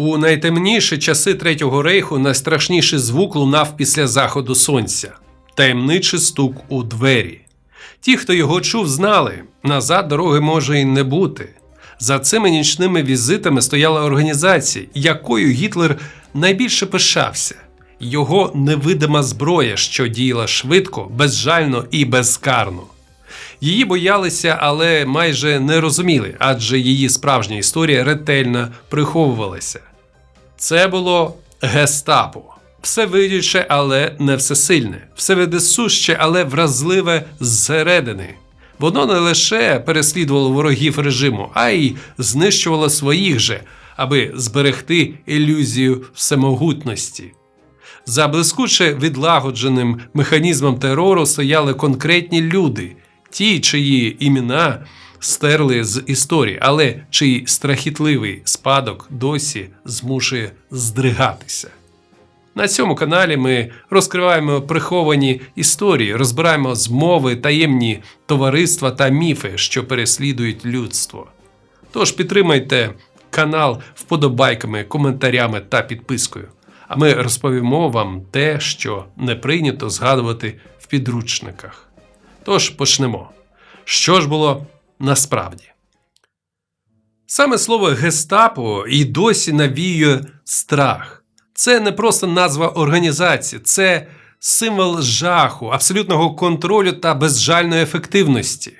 У найтемніші часи Третього рейху найстрашніший звук лунав після заходу сонця таємничий стук у двері. Ті, хто його чув, знали, назад дороги може й не бути. За цими нічними візитами стояла організація, якою Гітлер найбільше пишався. Його невидима зброя, що діяла швидко, безжально і безкарно. Її боялися, але майже не розуміли, адже її справжня історія ретельно приховувалася. Це було гестапо. Всевидюче, але не всесильне, всевидисуще, але вразливе зсередини. Воно не лише переслідувало ворогів режиму, а й знищувало своїх же, аби зберегти ілюзію всемогутності. За блискуче відлагодженим механізмом терору стояли конкретні люди, ті, чиї імена стерли з історії, але чий страхітливий спадок досі змушує здригатися. На цьому каналі ми розкриваємо приховані історії, розбираємо змови, таємні товариства та міфи, що переслідують людство. Тож підтримайте канал вподобайками, коментарями та підпискою. А ми розповімо вам те, що не прийнято згадувати в підручниках. Тож почнемо. Що ж було насправді? Саме слово гестапо і досі навіює страх. Це не просто назва організації, це символ жаху, абсолютного контролю та безжальної ефективності.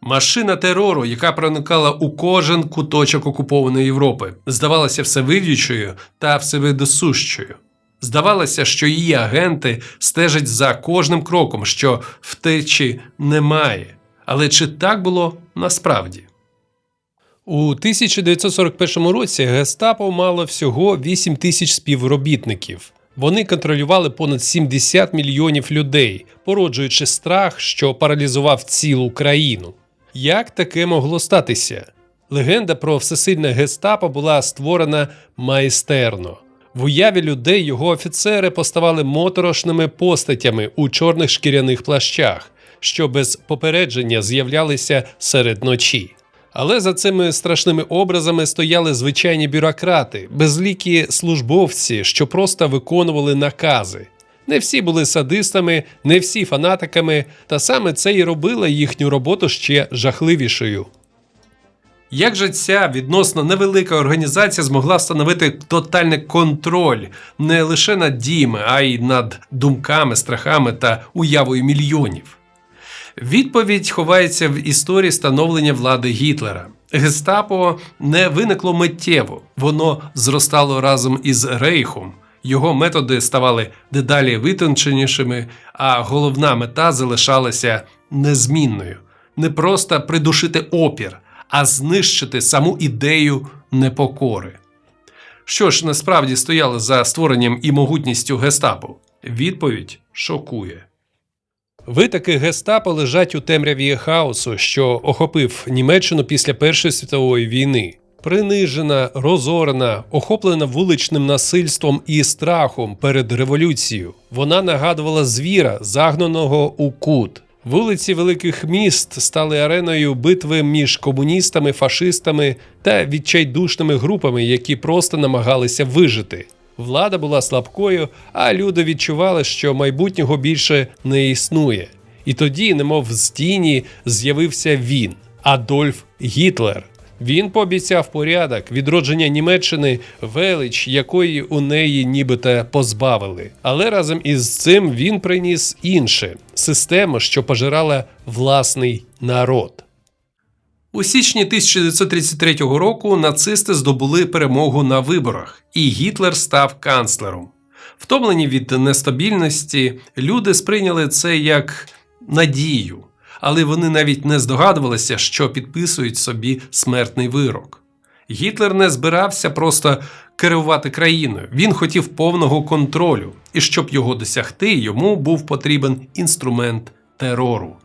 Машина терору, яка проникала у кожен куточок окупованої Європи, здавалася всевидючою та всевидосущою. Здавалося, що її агенти стежать за кожним кроком, що втечі немає. Але чи так було насправді? У 1941 році Гестапо мало всього 8 тисяч співробітників. Вони контролювали понад 70 мільйонів людей, породжуючи страх, що паралізував цілу країну. Як таке могло статися? Легенда про всесильне гестапо була створена майстерно. В уяві людей його офіцери поставали моторошними постатями у чорних шкіряних плащах, що без попередження з'являлися серед ночі. Але за цими страшними образами стояли звичайні бюрократи, безлікі службовці, що просто виконували накази. Не всі були садистами, не всі фанатиками, та саме це і робило їхню роботу ще жахливішою. Як же ця відносно невелика організація змогла встановити тотальний контроль не лише над діями, а й над думками, страхами та уявою мільйонів? Відповідь ховається в історії становлення влади Гітлера. Гестапо не виникло миттєво, воно зростало разом із Рейхом. Його методи ставали дедалі витонченішими, а головна мета залишалася незмінною не просто придушити опір, а знищити саму ідею непокори. Що ж насправді стояло за створенням і могутністю гестапо? Відповідь шокує. Витоки гестапо лежать у темряві хаосу, що охопив Німеччину після Першої світової війни. Принижена, розорена, охоплена вуличним насильством і страхом перед революцією. Вона нагадувала звіра, загнаного у кут. Вулиці великих міст стали ареною битви між комуністами, фашистами та відчайдушними групами, які просто намагалися вижити. Влада була слабкою, а люди відчували, що майбутнього більше не існує. І тоді, немов з тіні, з'явився він Адольф Гітлер. Він пообіцяв порядок, відродження Німеччини, велич, якої у неї нібито позбавили. Але разом із цим він приніс інше систему, що пожирала власний народ. У січні 1933 року нацисти здобули перемогу на виборах, і Гітлер став канцлером. Втомлені від нестабільності, люди сприйняли це як надію, але вони навіть не здогадувалися, що підписують собі смертний вирок. Гітлер не збирався просто керувати країною, він хотів повного контролю, і щоб його досягти, йому був потрібен інструмент терору.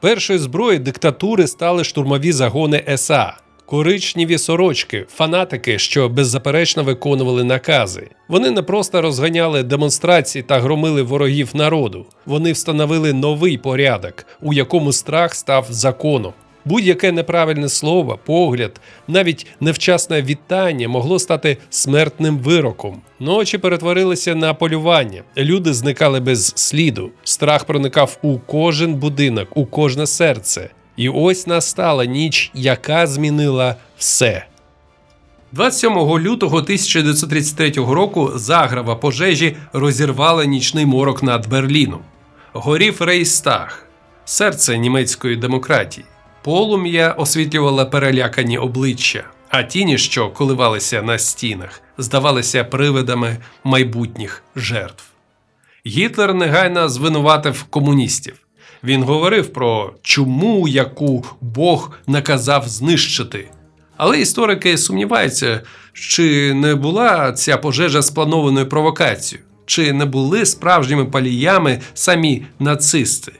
Першою зброєю диктатури стали штурмові загони СА. Коричневі сорочки, фанатики, що беззаперечно виконували накази. Вони не просто розганяли демонстрації та громили ворогів народу. Вони встановили новий порядок, у якому страх став законом. Будь-яке неправильне слово, погляд, навіть невчасне вітання могло стати смертним вироком. Ночі перетворилися на полювання. Люди зникали без сліду. Страх проникав у кожен будинок, у кожне серце. І ось настала ніч, яка змінила все. 27 лютого 1933 року заграва пожежі розірвала нічний морок над Берліном. Горів Рейстаг, серце німецької демократії. Полум'я освітлювало перелякані обличчя, а тіні, що коливалися на стінах, здавалися привидами майбутніх жертв. Гітлер негайно звинуватив комуністів. Він говорив про чуму, яку Бог наказав знищити. Але історики сумніваються, чи не була ця пожежа спланованою провокацією, чи не були справжніми паліями самі нацисти.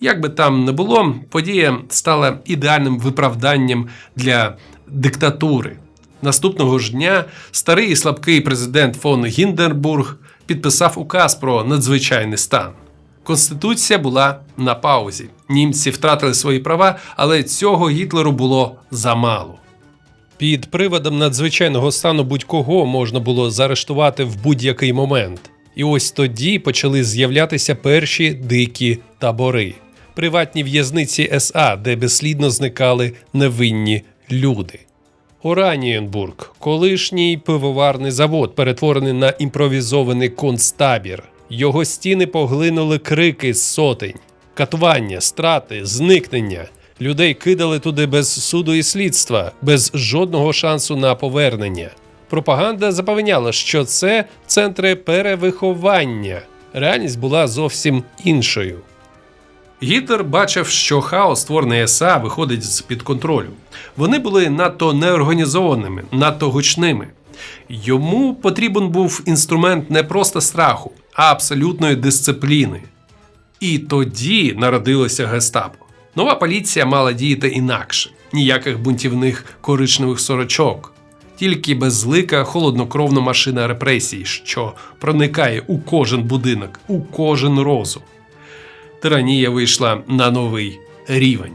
Як би там не було, подія стала ідеальним виправданням для диктатури. Наступного ж дня старий і слабкий президент фон Гіндербург підписав указ про надзвичайний стан. Конституція була на паузі. Німці втратили свої права, але цього Гітлеру було замало. Під приводом надзвичайного стану будь-кого можна було заарештувати в будь-який момент. І ось тоді почали з'являтися перші дикі табори, приватні в'язниці СА, де безслідно зникали невинні люди. Оранієнбург, колишній пивоварний завод, перетворений на імпровізований концтабір. Його стіни поглинули крики з сотень, катування, страти, зникнення. Людей кидали туди без суду і слідства, без жодного шансу на повернення. Пропаганда запевняла, що це центри перевиховання. Реальність була зовсім іншою. Гітлер бачив, що хаос створений СА виходить з під контролю. Вони були надто неорганізованими, надто гучними. Йому потрібен був інструмент не просто страху, абсолютної дисципліни. І тоді народилося гестапо. Нова поліція мала діяти інакше, ніяких бунтівних коричневих сорочок, тільки безлика холоднокровна машина репресій, що проникає у кожен будинок, у кожен розум. Тиранія вийшла на новий рівень.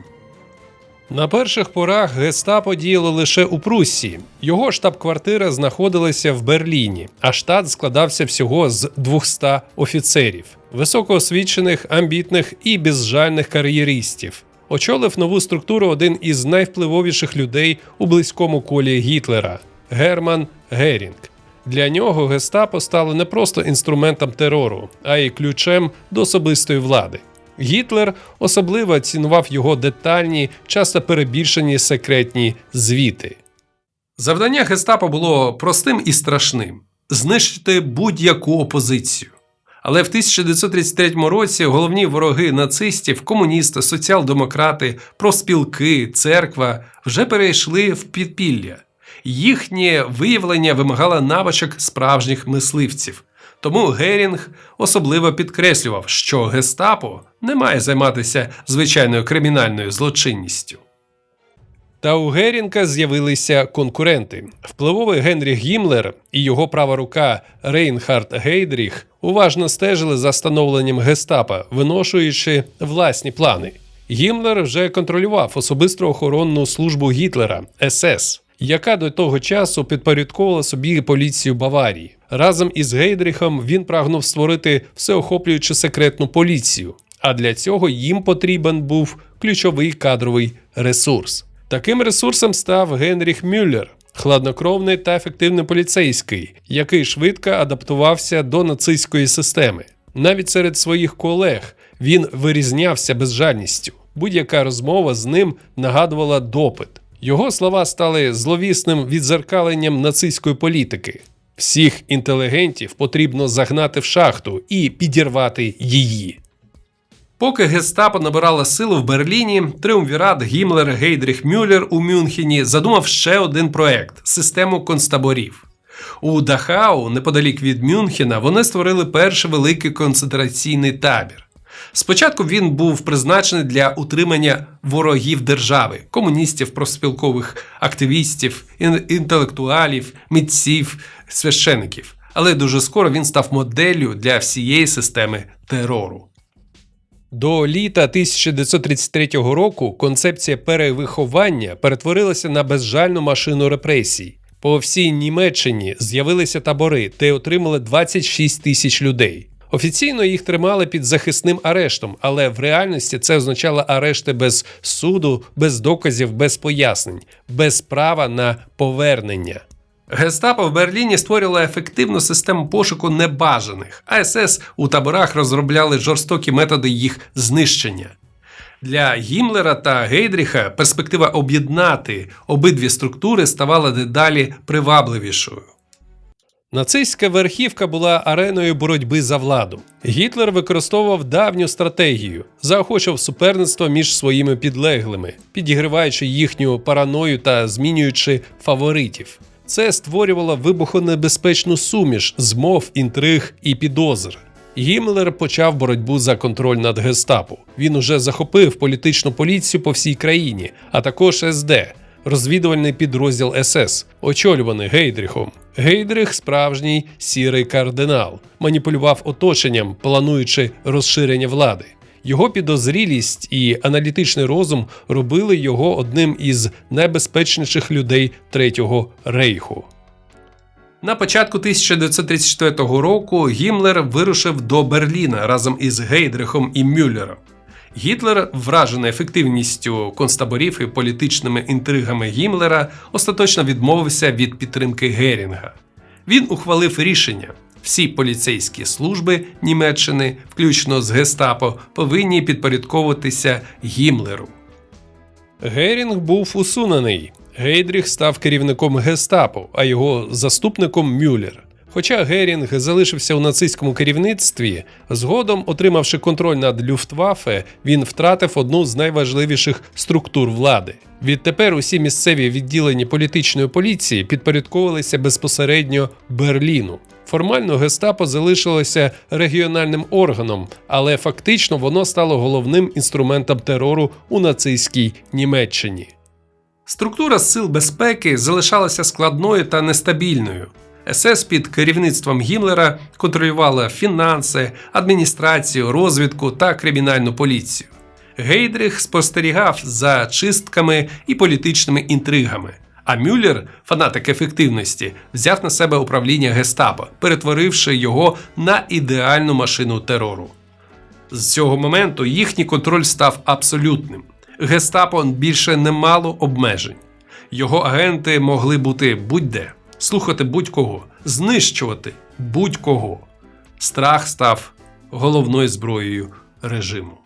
На перших порах гестапо діяло лише у Пруссії. Його штаб-квартира знаходилася в Берліні, а штат складався всього з 200 офіцерів, високоосвічених, амбітних і безжальних кар'єристів. Очолив нову структуру один із найвпливовіших людей у близькому колі Гітлера Герман Герінг. Для нього гестапо стало не просто інструментом терору, а й ключем до особистої влади. Гітлер особливо цінував його детальні, часто перебільшені секретні звіти. Завдання гестапо було простим і страшним знищити будь-яку опозицію. Але в 1933 році головні вороги нацистів, комуністи, соціал-демократи, профспілки, церква вже перейшли в підпілля. Їхнє виявлення вимагало навичок справжніх мисливців. Тому Герінг особливо підкреслював, що гестапо не має займатися звичайною кримінальною злочинністю. Та у Герінга з'явилися конкуренти. Впливовий Генріх Гімлер і його права рука Рейнхард Гейдріх уважно стежили за становленням гестапа, виношуючи власні плани. Гімлер вже контролював особисту охоронну службу Гітлера СС, яка до того часу підпорядковувала собі поліцію Баварії. Разом із Гейдріхом він прагнув створити всеохоплюючу секретну поліцію. А для цього їм потрібен був ключовий кадровий ресурс. Таким ресурсом став Генріх Мюллер, хладнокровний та ефективний поліцейський, який швидко адаптувався до нацистської системи. Навіть серед своїх колег він вирізнявся безжальністю. Будь-яка розмова з ним нагадувала допит. Його слова стали зловісним відзеркаленням нацистської політики. Всіх інтелігентів потрібно загнати в шахту і підірвати її. Поки гестапо набирало силу в Берліні, триумвірат Гімлер Гейдріх Мюллер у Мюнхені задумав ще один проект систему концтаборів. У Дахау, неподалік від Мюнхена, вони створили перший великий концентраційний табір. Спочатку він був призначений для утримання ворогів держави, комуністів, профспілкових активістів, інтелектуалів, митців, священиків. Але дуже скоро він став моделлю для всієї системи терору. До літа 1933 року концепція перевиховання перетворилася на безжальну машину репресій. По всій Німеччині з'явилися табори, де отримали 26 тисяч людей. Офіційно їх тримали під захисним арештом, але в реальності це означало арешти без суду, без доказів, без пояснень, без права на повернення. Гестапо в Берліні створювала ефективну систему пошуку небажаних, а СС у таборах розробляли жорстокі методи їх знищення. Для Гімлера та Гейдріха перспектива об'єднати обидві структури ставала дедалі привабливішою. Нацистська верхівка була ареною боротьби за владу. Гітлер використовував давню стратегію, заохочував суперництво між своїми підлеглими, підігриваючи їхню параною та змінюючи фаворитів. Це створювало вибухонебезпечну суміш змов, інтриг і підозр. Гіммлер почав боротьбу за контроль над гестапо. Він уже захопив політичну поліцію по всій країні, а також СД, розвідувальний підрозділ СС, очолюваний Гейдріхом. Гейдріх справжній сірий кардинал, маніпулював оточенням, плануючи розширення влади. Його підозрілість і аналітичний розум робили його одним із найбезпечніших людей Третього рейху. На початку 1934 року Гімлер вирушив до Берліна разом із Гейдрихом і Мюллером. Гітлер, вражений ефективністю концтаборів і політичними інтригами Гімлера, остаточно відмовився від підтримки Герінга. Він ухвалив рішення: всі поліцейські служби Німеччини, включно з Гестапо, повинні підпорядковуватися Гімлеру. Герінг був усунений. Гейдріх став керівником Гестапо, а його заступником Мюллер. Хоча Герінг залишився у нацистському керівництві, згодом, отримавши контроль над Люфтваффе, він втратив одну з найважливіших структур влади. Відтепер усі місцеві відділення політичної поліції підпорядковувалися безпосередньо Берліну. Формально гестапо залишилося регіональним органом, але фактично воно стало головним інструментом терору у нацистській Німеччині. Структура сил безпеки залишалася складною та нестабільною. СС під керівництвом Гімлера контролювала фінанси, адміністрацію, розвідку та кримінальну поліцію. Гейдріх спостерігав за чистками і політичними інтригами. А Мюллер, фанатик ефективності, взяв на себе управління гестапо, перетворивши його на ідеальну машину терору. З цього моменту їхній контроль став абсолютним. Гестапо більше не мало обмежень. Його агенти могли бути будь-де, слухати будь-кого, знищувати будь-кого. Страх став головною зброєю режиму.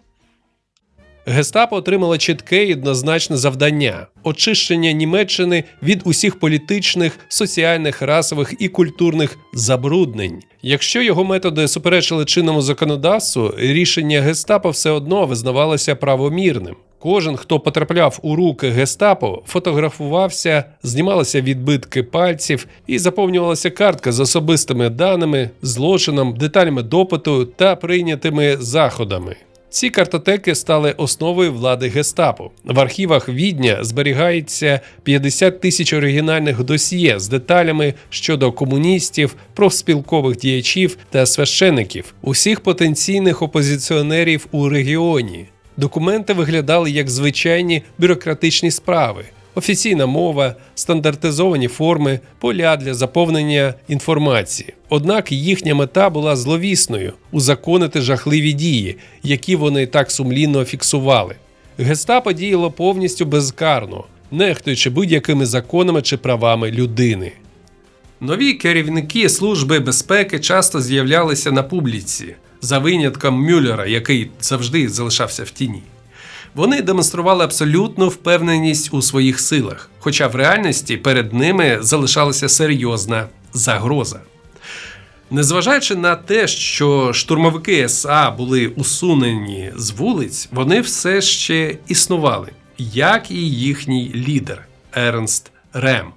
Гестапо отримало чітке і однозначне завдання очищення Німеччини від усіх політичних, соціальних, расових і культурних забруднень. Якщо його методи суперечили чинному законодавству, рішення гестапо все одно визнавалося правомірним. Кожен, хто потрапляв у руки гестапо, фотографувався, знімалися відбитки пальців і заповнювалася картка з особистими даними, злочином, деталями допиту та прийнятими заходами. Ці картотеки стали основою влади гестапо. В архівах відня зберігається 50 тисяч оригінальних досьє з деталями щодо комуністів, профспілкових діячів та священиків, усіх потенційних опозиціонерів у регіоні. Документи виглядали як звичайні бюрократичні справи. Офіційна мова, стандартизовані форми, поля для заповнення інформації. Однак їхня мета була зловісною узаконити жахливі дії, які вони так сумлінно фіксували. Гестапо діяло повністю безкарно, нехтуючи будь-якими законами чи правами людини. Нові керівники Служби безпеки часто з'являлися на публіці, за винятком Мюллера, який завжди залишався в тіні. Вони демонстрували абсолютну впевненість у своїх силах, хоча в реальності перед ними залишалася серйозна загроза. Незважаючи на те, що штурмовики СА були усунені з вулиць, вони все ще існували, як і їхній лідер Ернст Рем.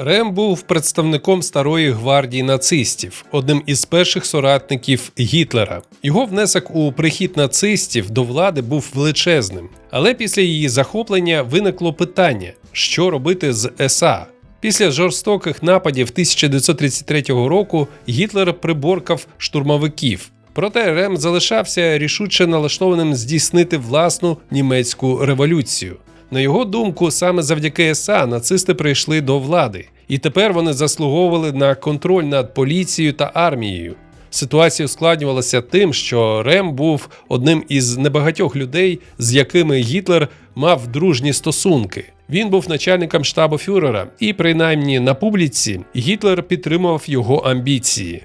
Рем був представником старої гвардії нацистів, одним із перших соратників Гітлера. Його внесок у прихід нацистів до влади був величезним, але після її захоплення виникло питання, що робити з СА. Після жорстоких нападів 1933 року Гітлер приборкав штурмовиків, Проте Рем залишався рішуче налаштованим здійснити власну німецьку революцію. На його думку, саме завдяки СА нацисти прийшли до влади, і тепер вони заслуговували на контроль над поліцією та армією. Ситуація ускладнювалася тим, що Рем був одним із небагатьох людей, з якими Гітлер мав дружні стосунки. Він був начальником штабу фюрера, і принаймні на публіці Гітлер підтримував його амбіції.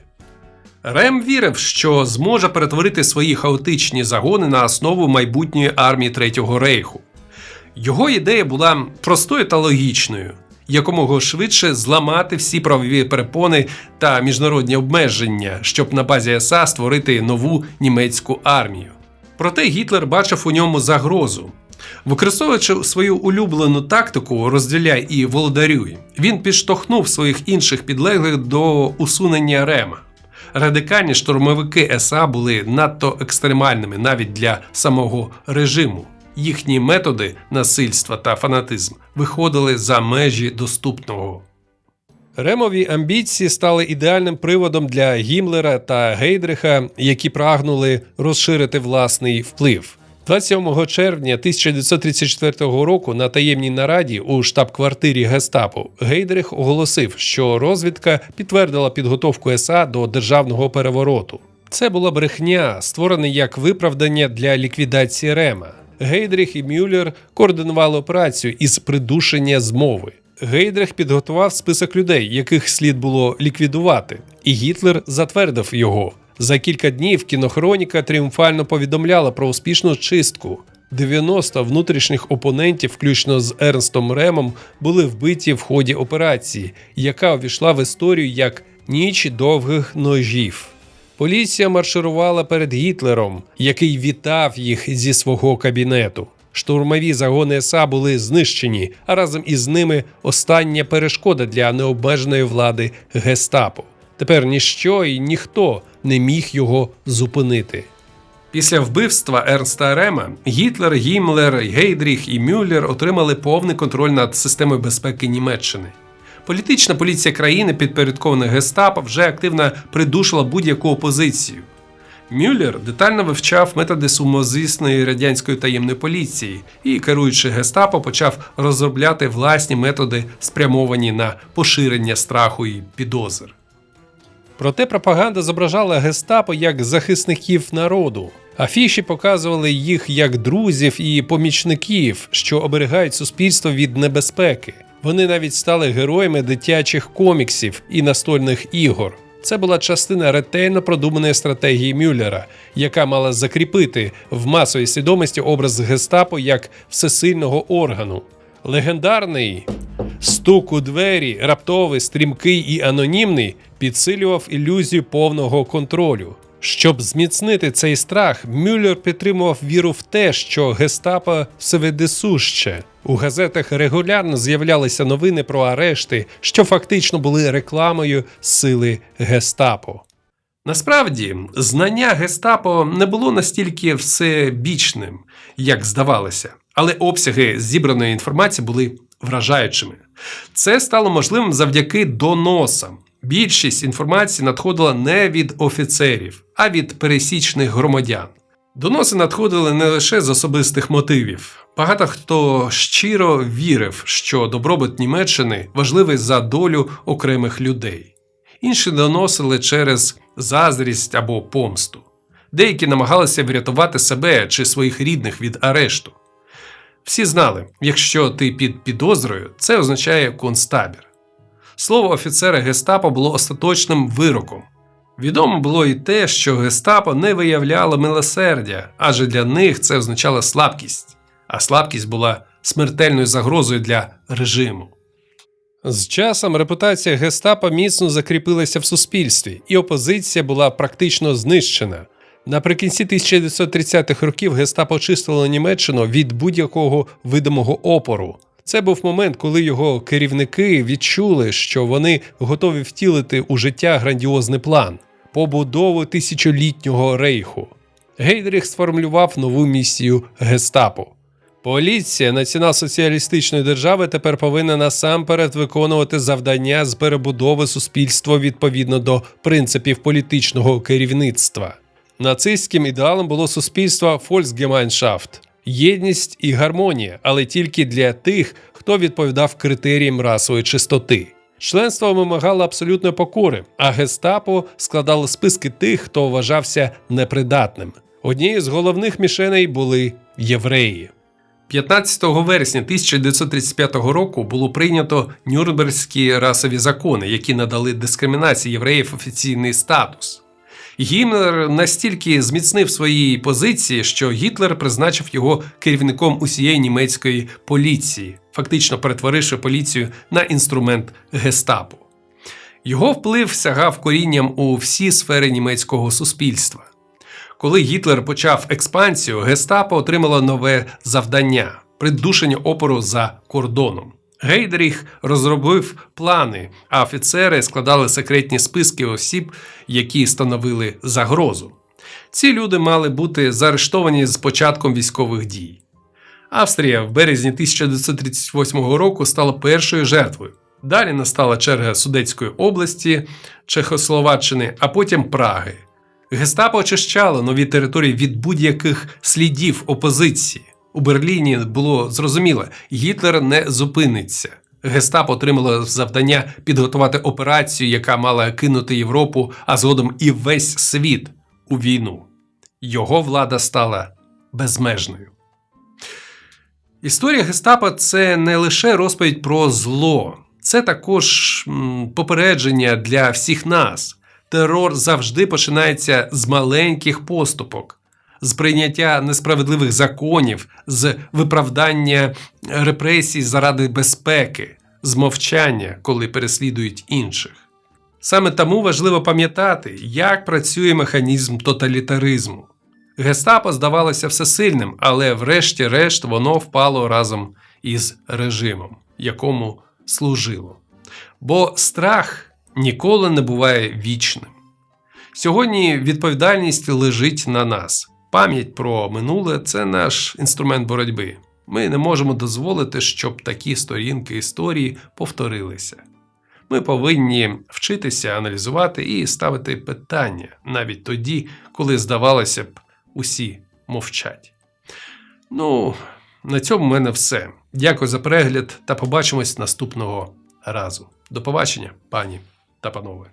Рем вірив, що зможе перетворити свої хаотичні загони на основу майбутньої армії Третього рейху. Його ідея була простою та логічною якомога швидше зламати всі правові перепони та міжнародні обмеження, щоб на базі СА створити нову німецьку армію. Проте Гітлер бачив у ньому загрозу. Використовуючи свою улюблену тактику розділяй і володарюй, він підштовхнув своїх інших підлеглих до усунення Рема. Радикальні штурмовики СА були надто екстремальними навіть для самого режиму. Їхні методи насильства та фанатизм виходили за межі доступного. Ремові амбіції стали ідеальним приводом для Гімлера та Гейдриха, які прагнули розширити власний вплив. 27 червня 1934 року на таємній нараді у штаб-квартирі Гестапо Гейдрих оголосив, що розвідка підтвердила підготовку СА до державного перевороту. Це була брехня, створена як виправдання для ліквідації Рема. Гейдріх і Мюллер координували операцію із придушення змови. Гейдрих підготував список людей, яких слід було ліквідувати, і Гітлер затвердив його. За кілька днів кінохроніка тріумфально повідомляла про успішну чистку. 90 внутрішніх опонентів, включно з Ернстом Ремом, були вбиті в ході операції, яка увійшла в історію як ніч довгих ножів. Поліція марширувала перед Гітлером, який вітав їх зі свого кабінету. Штурмові загони СА були знищені, а разом із ними остання перешкода для необмеженої влади Гестапо. Тепер ніщо і ніхто не міг його зупинити. Після вбивства Ернста Рема Гітлер, Гімлер, Гейдріх і Мюллер отримали повний контроль над системою безпеки Німеччини. Політична поліція країни, підпорядкована Гестапо, вже активно придушила будь-яку опозицію. Мюллер детально вивчав методи сумозвісної радянської таємної поліції і, керуючи гестапо, почав розробляти власні методи, спрямовані на поширення страху і підозр. Проте пропаганда зображала гестапо як захисників народу. Афіші показували їх як друзів і помічників, що оберігають суспільство від небезпеки. Вони навіть стали героями дитячих коміксів і настольних ігор. Це була частина ретельно продуманої стратегії Мюллера, яка мала закріпити в масовій свідомості образ гестапо як всесильного органу. Легендарний стук у двері, раптовий, стрімкий і анонімний, підсилював ілюзію повного контролю. Щоб зміцнити цей страх, Мюллер підтримував віру в те, що гестапо всевидисуще. У газетах регулярно з'являлися новини про арешти, що фактично були рекламою сили гестапо. Насправді, знання гестапо не було настільки всебічним, як здавалося, але обсяги зібраної інформації були вражаючими. Це стало можливим завдяки доносам. Більшість інформації надходила не від офіцерів, а від пересічних громадян. Доноси надходили не лише з особистих мотивів. Багато хто щиро вірив, що добробут Німеччини важливий за долю окремих людей. Інші доносили через заздрість або помсту. Деякі намагалися врятувати себе чи своїх рідних від арешту. Всі знали, якщо ти під підозрою, це означає концтабір. Слово офіцера Гестапо було остаточним вироком. Відомо було і те, що Гестапо не виявляло милосердя, адже для них це означало слабкість, а слабкість була смертельною загрозою для режиму. З часом репутація Гестапо міцно закріпилася в суспільстві, і опозиція була практично знищена. Наприкінці 1930-х років Гестапо чистило Німеччину від будь-якого видимого опору. Це був момент, коли його керівники відчули, що вони готові втілити у життя грандіозний план побудову тисячолітнього рейху. Гейдріх сформулював нову місію Гестапо. Поліція націонал-соціалістичної держави тепер повинна насамперед виконувати завдання з перебудови суспільства відповідно до принципів політичного керівництва. Нацистським ідеалом було суспільство Volksgemeinschaft – єдність і гармонія, але тільки для тих, хто відповідав критеріям расової чистоти. Членство вимагало абсолютної покори, а гестапо складало списки тих, хто вважався непридатним. Однією з головних мішеней були євреї. 15 вересня 1935 року було прийнято Нюрнберзькі расові закони, які надали дискримінації євреїв офіційний статус. Гімлер настільки зміцнив свої позиції, що Гітлер призначив його керівником усієї німецької поліції, фактично перетворивши поліцію на інструмент гестапо. Його вплив сягав корінням у всі сфери німецького суспільства. Коли Гітлер почав експансію, гестапо отримало нове завдання придушення опору за кордоном. Гейдріх розробив плани, а офіцери складали секретні списки осіб, які становили загрозу. Ці люди мали бути заарештовані з початком військових дій. Австрія в березні 1938 року стала першою жертвою. Далі настала черга Судетської області, Чехословаччини, а потім Праги. Гестапо очищало нові території від будь-яких слідів опозиції. У Берліні було зрозуміло, Гітлер не зупиниться. Гестапо отримало завдання підготувати операцію, яка мала кинути Європу, а згодом і весь світ у війну. Його влада стала безмежною. Історія Гестапо це не лише розповідь про зло, це також попередження для всіх нас. Терор завжди починається з маленьких поступок, з прийняття несправедливих законів, з виправдання репресій заради безпеки, з мовчання, коли переслідують інших. Саме тому важливо пам'ятати, як працює механізм тоталітаризму. Гестапо здавалося всесильним, але врешті-решт воно впало разом із режимом, якому служило. Бо страх ніколи не буває вічним. Сьогодні відповідальність лежить на нас. Пам'ять про минуле це наш інструмент боротьби. Ми не можемо дозволити, щоб такі сторінки історії повторилися. Ми повинні вчитися аналізувати і ставити питання навіть тоді, коли здавалося б, усі мовчать. Ну, на цьому в мене все. Дякую за перегляд та побачимось наступного разу. До побачення, пані та панове.